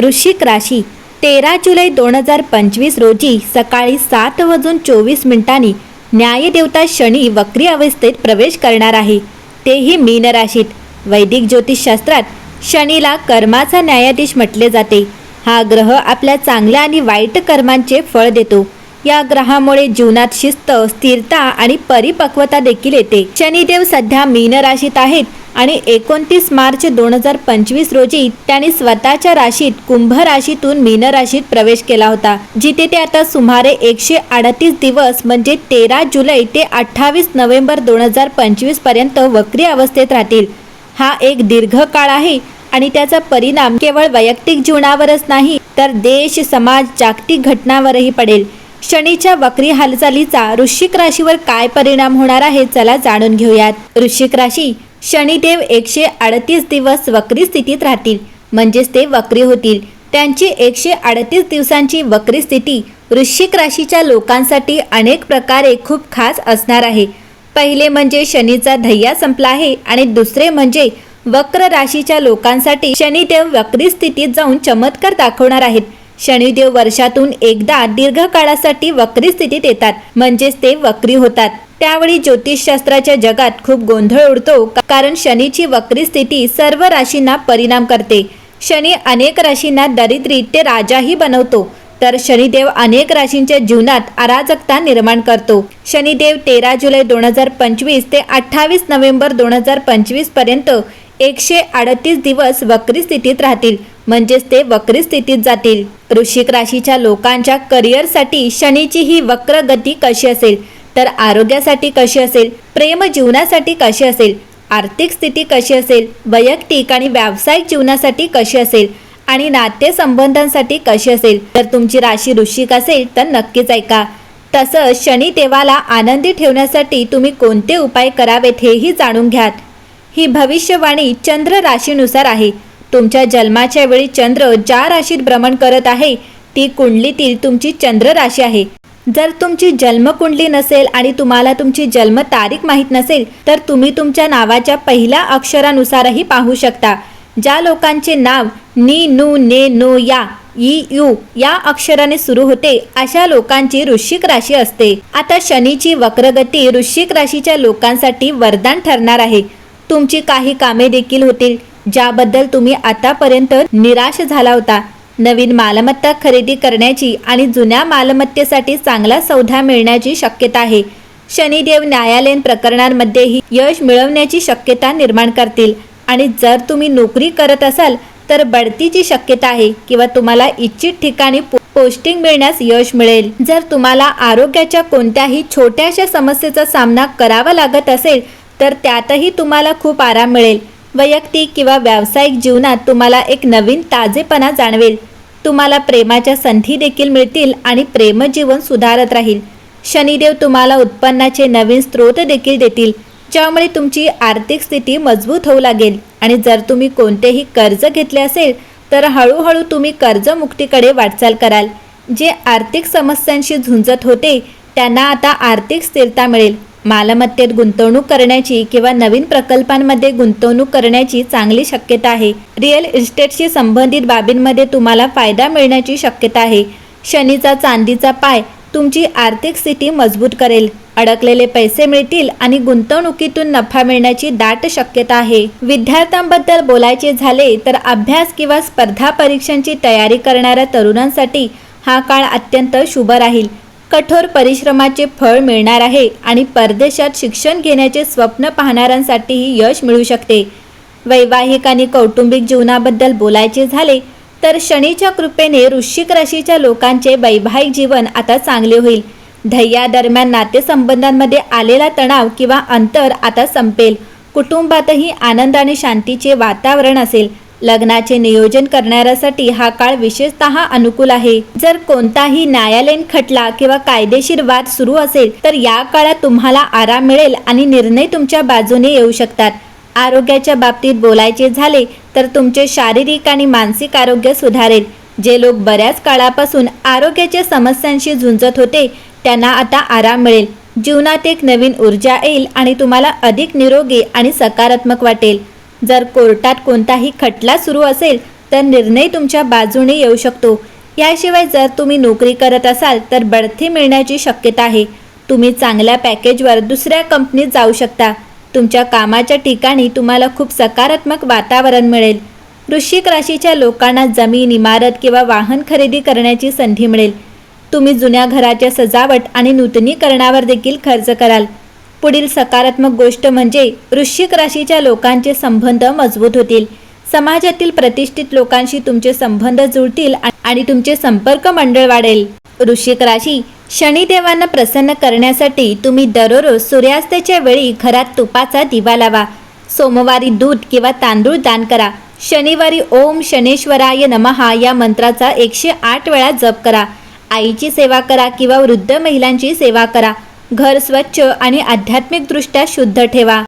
वृश्चिक राशी. तेरा जुलै दोन हजार पंचवीस रोजी सकाळी सात वाजून चोवीस मिनिटांनी न्यायदेवता शनी वक्री अवस्थेत प्रवेश करणार आहे. तेही मीन राशीत. वैदिक ज्योतिषशास्त्रात शनीला कर्माचा न्यायाधीश म्हटले जाते. हा ग्रह आपल्या चांगल्या आणि वाईट कर्मांचे फळ देतो. या ग्रहामुळे जीवनात शिस्त स्थिरता आणि परिपक्वता देखील येते. शनिदेव सध्या मीन राशीत आहेत. आणि एकोणतीस मार्च दोन हजार पंचवीस रोजी त्यांनी स्वतःच्या राशीत कुंभ राशीतून मीन राशीत प्रवेश केला होता जिथे ते आता सुमारे एकशे अडतीस दिवस म्हणजे तेरा जुलै ते अठ्ठावीस नोव्हेंबर दोन हजार पंचवीसपर्यंत वक्री अवस्थेत राहतील. हा एक दीर्घ काळ आहे आणि त्याचा परिणाम केवळ वैयक्तिक जीवनावरच नाही तर देश समाज जागतिक घटनावरही पडेल. शनीच्या वक्री हालचालीचा वृश्चिक राशीवर काय परिणाम होणार आहे चला जाणून घेऊयात. वृश्चिक राशी शनिदेव एकशे अडतीस दिवस वक्री स्थितीत राहतील. म्हणजेच ते वक्री होतील. त्यांची एकशे अडतीस दिवसांची वक्री स्थिती वृश्चिक राशीच्या लोकांसाठी अनेक प्रकारे खूप खास असणार आहे. पहिले म्हणजे शनीचा धैया संपला आहे आणि दुसरे म्हणजे वक्र राशीच्या लोकांसाठी शनिदेव वक्री स्थितीत जाऊन चमत्कार दाखवणार आहेत. शनिदेव वर्षातून एकदा दीर्घ काळासाठी वक्री स्थितीत येतात. म्हणजेच ते वक्री होतात. त्यावेळी ज्योतिषशास्त्राच्या जगात खूप गोंधळ उडतो कारण शनीची वक्री स्थिती सर्व राशींना परिणाम करते. शनी अनेक राशींना दरिद्री ते राजाही बनवतो तर शनिदेव अनेक राशींच्या जीवनात अराजकता निर्माण करतो. शनिदेव तेरा जुलै दोन हजार पंचवीस ते अठ्ठावीस नोव्हेंबर दोन हजार पंचवीसपर्यंत एकशे अडतीस दिवस वक्री स्थितीत राहतील म्हणजेच ते वक्री स्थितीत जातील. वृश्चिक राशीच्या लोकांच्या करिअरसाठी शनीची ही वक्र गती कशी असेल? तर आरोग्यासाठी कशी असेल? प्रेम जीवनासाठी कशी असेल? आर्थिक स्थिती कशी असेल? वैयक्तिक आणि व्यावसायिक जीवनासाठी कशी असेल? आणि नातेसंबंधांसाठी कशी असेल? तर तुमची राशी ऋषिक असेल तर नक्कीच ऐका. तसंच शनी देवाला आनंदी ठेवण्यासाठी तुम्ही कोणते उपाय करावेत हेही जाणून घ्यात. ही भविष्यवाणी चंद्र राशीनुसार आहे. तुमच्या जन्माच्या वेळी चंद्र ज्या राशीत भ्रमण करत आहे ती कुंडलीतील तुमची चंद्र राशी आहे. जर तुमची जन्मकुंडली नसेल आणि तुम्हाला तुमची जन्मतारीख माहीत नसेल तर तुम्ही तुमच्या नावाच्या पहिल्या अक्षरानुसारही पाहू शकता. ज्या लोकांचे नाव नी नू ने नो या ई यू या अक्षराने सुरू होते अशा लोकांची वृश्चिक राशी असते. आता शनीची वक्रगती वृश्चिक राशीच्या लोकांसाठी वरदान ठरणार आहे. तुमची काही कामे देखील होतील ज्याबद्दल तुम्ही आतापर्यंत निराश झाला होता. नवीन मालमत्ता खरेदी करण्याची आणि जुन्या मालमत्तेसाठी चांगला सौदा मिळण्याची शक्यता आहे. शनिदेव न्यायालयीन प्रकरणांमध्येही यश मिळवण्याची शक्यता निर्माण करतील. आणि जर तुम्ही नोकरी करत असाल तर बढतीची शक्यता आहे किंवा तुम्हाला इच्छित ठिकाणी पो- पोस्टिंग मिळण्यास यश मिळेल. जर तुम्हाला आरोग्याच्या कोणत्याही छोट्याशा समस्येचा सामना करावा लागत असेल तर त्यातही तुम्हाला खूप आराम मिळेल. वैयक्तिक किंवा व्यावसायिक जीवनात तुम्हाला एक नवीन ताजेपणा जाणवेल. तुम्हाला प्रेमाच्या संधी देखील मिळतील आणि प्रेमजीवन सुधारत राहील. शनिदेव तुम्हाला उत्पन्नाचे नवीन स्रोत देखील देतील ज्यामुळे तुमची आर्थिक स्थिती मजबूत होऊ लागेल. आणि जर तुम्ही कोणतेही कर्ज घेतले असेल तर हळूहळू तुम्ही कर्जमुक्तीकडे वाटचाल कराल. जे आर्थिक समस्यांशी झुंजत होते त्यांना आता आर्थिक स्थिरता मिळेल. मालमत्तेत गुंतवणूक करण्याची किंवा नवीन प्रकल्पांमध्ये गुंतवणूक करण्याची चांगली शक्यता आहे. रिअल इस्टेटशी संबंधित बाबींमध्ये तुम्हाला फायदा मिळण्याची शक्यता आहे. शनीचा चांदीचा पाय तुमची आर्थिक स्थिती मजबूत करेल. अडकलेले पैसे मिळतील आणि गुंतवणुकीतून नफा मिळण्याची दाट शक्यता आहे. विद्यार्थ्यांबद्दल बोलायचे झाले तर अभ्यास किंवा स्पर्धा परीक्षांची तयारी करणाऱ्या तरुणांसाठी हा काळ अत्यंत शुभ राहील. कठोर परिश्रमाचे फळ मिळणार आहे आणि परदेशात शिक्षण घेण्याचे स्वप्न पाहणाऱ्यांसाठीही यश मिळू शकते. वैवाहिक आणि कौटुंबिक जीवनाबद्दल बोलायचे झाले तर शनीच्या कृपेने वृश्चिक राशीच्या लोकांचे वैवाहिक जीवन आता चांगले होईल. दरम्यान नातेसंबंधांमध्ये आलेला तणाव किंवा अंतर आता संपेल. कुटुंबातही आनंद आणि शांतीचे वातावरण असेल. लग्नाचे नियोजन करणाऱ्यासाठी हा काळ विशेषतः अनुकूल आहे. जर कोणताही न्यायालयीन खटला किंवा कायदेशीर वाद सुरू असेल तर या काळात तुम्हाला आराम मिळेल आणि निर्णय तुमच्या बाजूने येऊ शकतात. आरोग्याच्या बाबतीत बोलायचे झाले तर तुमचे शारीरिक आणि मानसिक आरोग्य सुधारेल. जे लोक बऱ्याच काळापासून आरोग्याच्या समस्यांशी झुंजत होते त्यांना आता आराम मिळेल. जीवनात एक नवीन ऊर्जा येईल आणि तुम्हाला अधिक निरोगी आणि सकारात्मक वाटेल. जर कोर्टात कोणताही खटला सुरू असेल तर निर्णय तुमच्या बाजूने येऊ शकतो. याशिवाय जर तुम्ही नोकरी करत असाल तर बढती मिळण्याची शक्यता आहे. तुम्ही चांगल्या पॅकेजवर दुसऱ्या कंपनीत जाऊ शकता. तुमच्या कामाच्या ठिकाणी तुम्हाला खूप सकारात्मक वातावरण मिळेल. वृश्चिक राशीच्या लोकांना जमीन इमारत किंवा वाहन खरेदी करण्याची संधी मिळेल. तुम्ही जुन्या घराच्या सजावट आणि नूतनीकरणावर देखील खर्च कराल. पुढील सकारात्मक गोष्ट म्हणजे वृश्चिक राशीच्या लोकांचे संबंध मजबूत होतील. समाजातील प्रतिष्ठित लोकांशी तुमचे संबंध जुळतील आणि तुमचे संपर्क मंडळ वाढेल. वृश्चिक राशी शनिदेवांना प्रसन्न करण्यासाठी तुम्ही दररोज सूर्यास्ताच्या वेळी घरात तुपाचा दिवा लावा. सोमवारी दूध किंवा तांदूळ दान करा. शनिवारी ओम शनेश्वराय नमहा या मंत्राचा एकशे आठ वेळा जप करा. आईची सेवा करा किंवा वृद्ध महिलांची सेवा करा. घर स्वच्छ आणि आध्यात्मिकदृष्ट्या शुद्ध ठेवा.